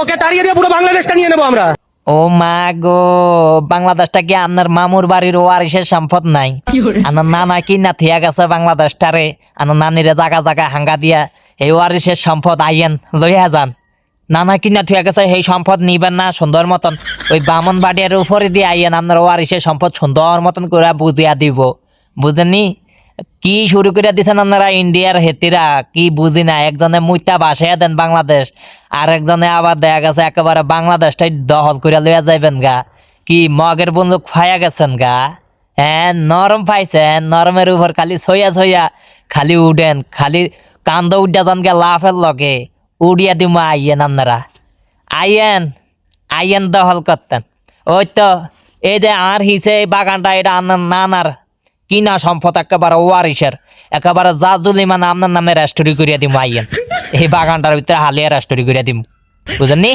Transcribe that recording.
ওকে তাড়িয়ে দিয়ে পুরো বাংলাদেশটা নিয়ে নেব আমরা। ও মা গো বাংলাদেশটা কি আপনার মামুর বাড়ির ওয়ারিসের সম্পদ নাই? আমার নানা কি না থিয়া গেছে বাংলাদেশটারে আমার নানিরে জাগা জাগা হাঙ্গা দিয়া এই ওয়ারিসের সম্পদ আইয়েন লইয়া যান। নানা কিনা থিয়া গেছে সেই সম্পদ নিবেন না সুন্দর মতন। ওই বামন বাড়ির উপরে দিয়ে আইয়েন আপনার ওয়ারিসের সম্পদ সুন্দর মতন করে বুঝিয়া দিব। বুঝেননি? কি শুরু করে দিচ্ছেন আপনারা ইন্ডিয়ার হেতিরা? কি বুঝি না একজনে মুইতা বাসাইয়া দেন বাংলাদেশ আর একজনে আবার দেখা গেছে একেবারে বাংলাদেশটাই দখল করে লইয়া যাইবেন গা। কি মগের বন্দুক ফায়া গেছেন গা? হ্যাঁ নরম পাইছেন নরমের উপর খালি ছইয়া ছইয়া। খালি উডেন খালি কান্দ উডা যান গে লাফের লগে। উড়িয়া দিমা আইয়েন আপনারা আইয়েন আইয়েন দখল করতেন। ওই তো, এই যে আর হিসে এই বাগানটা, এটা আপনার নানার কিনা সম্পদ একেবারে ওয়ারিসের একেবারে যদি মানে আপনার নামে রেস্টোরি করিয়া দিম, আইয়েন। এই বাগানটার ভিতরে হালিয়া রেস্টোরি করিয়া দিম। বুঝেননি?